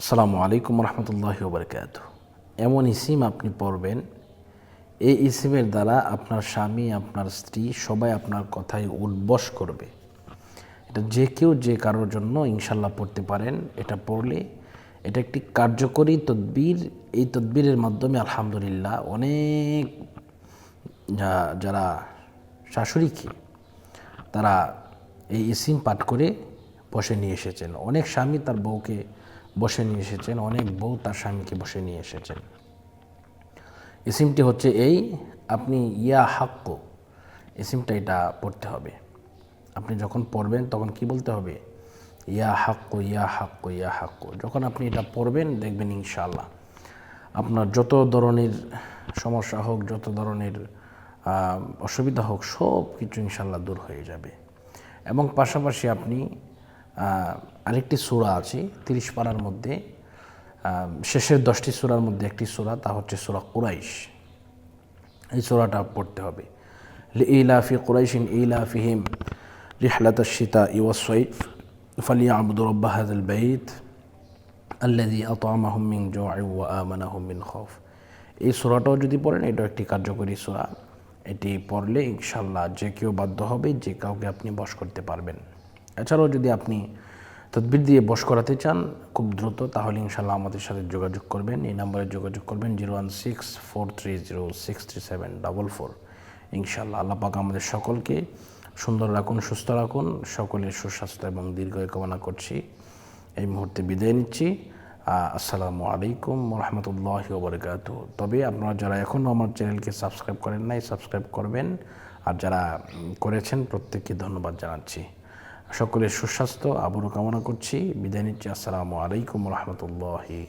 আসসালামু আলাইকুম রহমতুল্লাহ বরকাত এমন ইসিম আপনি পড়বেন, এই ইসিমের দ্বারা আপনার স্বামী, আপনার স্ত্রী সবাই আপনার কথায় উদ্বস করবে। এটা যে কেউ যে কারোর জন্য ইনশাল্লাহ পড়তে পারেন, এটা পড়লে এটা একটি কার্যকরী তদবির। এই তদবিরের মাধ্যমে আলহামদুলিল্লাহ অনেক যারা শাশুড়িকে তারা এই ইসিম পাঠ করে বসে নিয়ে এসেছেন। অনেক স্বামী তার বউকে বসে নিয়ে এসেছেন, অনেক বউ তার স্বামীকে বসে নিয়ে এসেছেন। ইসিমটি হচ্ছে এই, আপনি ইয়া হাক্কো ইসিমটা এটা পড়তে হবে। আপনি যখন পড়বেন তখন কি বলতে হবে? ইয়া হাক্কো ইয়া হাক্কো ইয়া হাক্কো। যখন আপনি এটা পড়বেন দেখবেন ইনশাআল্লাহ আপনার যত ধরনের সমস্যা হোক, যত ধরনের অসুবিধা হোক সব কিছু ইনশাল্লাহ দূর হয়ে যাবে। এবং পাশাপাশি আপনি আরেকটি সূরা আছে, তিরিশ পাড়ার মধ্যে। শেষের দশটি সূরার মধ্যে একটি সূরা, তা হচ্ছে সূরা কুরাইশ। এই সূরাটা পড়তে হবে। ইলাফি কুরাইশিন ইলাফিহিম রিহলাত শীতা ইওয়াসইফ ফালিয়াবুদু রব্ব হাযাল বাইত আল্লাযী আত'আমাহুম মিন ওয়া খাউফ। এই সূরাটাও যদি পড়েন, এটাও একটি কার্যকরী সূরা। এটি পড়লে ইনশাল্লাহ যে কেউ বাধ্য হবে, যে কাউকে আপনি বশ করতে পারবেন। এছাড়াও যদি আপনি তদবির দিয়ে বশ করাতে চান, খুব দ্রুত, তাহলে ইনশাল্লাহ আমাদের সাথে যোগাযোগ করবেন। এই নম্বরে যোগাযোগ করবেন zero one six four three zero six three seven double four. ইনশাল্লাহ আল্লাহ পাক আমাদের সকলকে সুন্দর রাখুন, সুস্থ রাখুন। সকলের সুস্বাস্থ্য এবং দীর্ঘায়ু কামনা করছি। এই মুহূর্তে বিদায় নিচ্ছি। আসসালামু আলাইকুম রহমতুল্লাহ বরকাত তবে আপনারা যারা এখনও আমার চ্যানেলকে সাবস্ক্রাইব করেন নাই, সাবস্ক্রাইব করবেন। আর যারা করেছেন, প্রত্যেককে ধন্যবাদ জানাচ্ছি। সকলের সুস্বাস্থ্য আবারও কামনা করছি। বিদায় নিচ্ছি। আসসালামু আলাইকুম রহমতুল্লাহি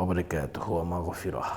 ওবরকাত হুয়া গফিরহ।